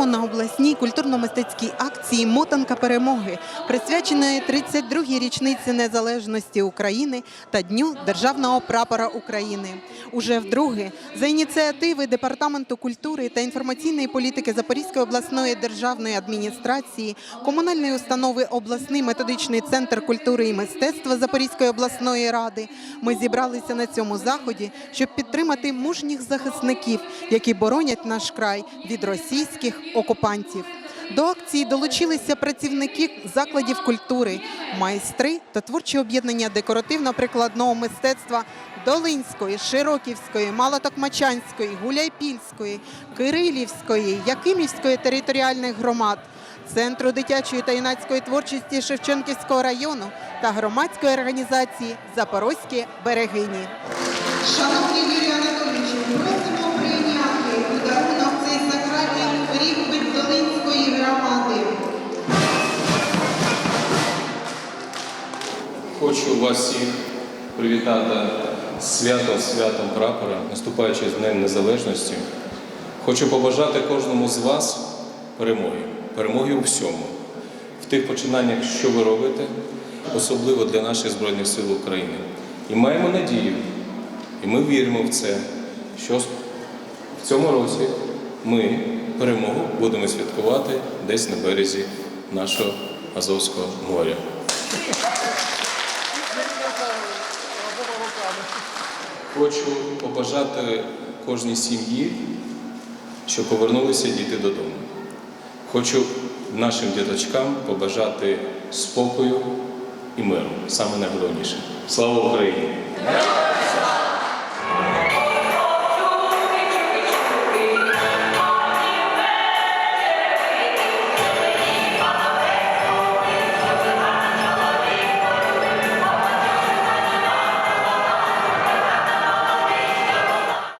обласній культурно-мистецькій акції Мотанка перемоги, присвяченої 32-й річниці незалежності України та Дню Державного прапора України. Уже вдруге за ініціативи Департаменту культури та інформаційної політики Запорізької обласної державної адміністрації, комунальної установи обласний методичний центр культури і мистецтва Запорізької обласної ради. Ми зібралися на цьому заході, щоб підтримати мужніх захисників, які боронять наш край від російських окупантів. До акції долучилися працівники закладів культури, майстри та творчі об'єднання декоративно-прикладного мистецтва Долинської, Широківської, Малотокмачанської, Гуляйпільської, Кирилівської, Якимівської територіальних громад, Центру дитячої та юнацької творчості Шевченківського району та громадської організації Запорозькі берегині. Шановні Юрій Анатолійовичу, просимо прийняти Хочу вас всіх привітати святом, святом прапора, наступаючи з Днем Незалежності. Хочу побажати кожному з вас перемоги, перемоги у всьому, в тих починаннях, що ви робите, особливо для наших Збройних сил України. І маємо надію, і ми віримо в це, що в цьому році ми перемогу будемо святкувати десь на березі нашого Азовського моря. Хочу побажати кожній сім'ї, що повернулися діти додому. Хочу нашим діточкам побажати спокою і миру. Саме найголовніше. Слава Україні!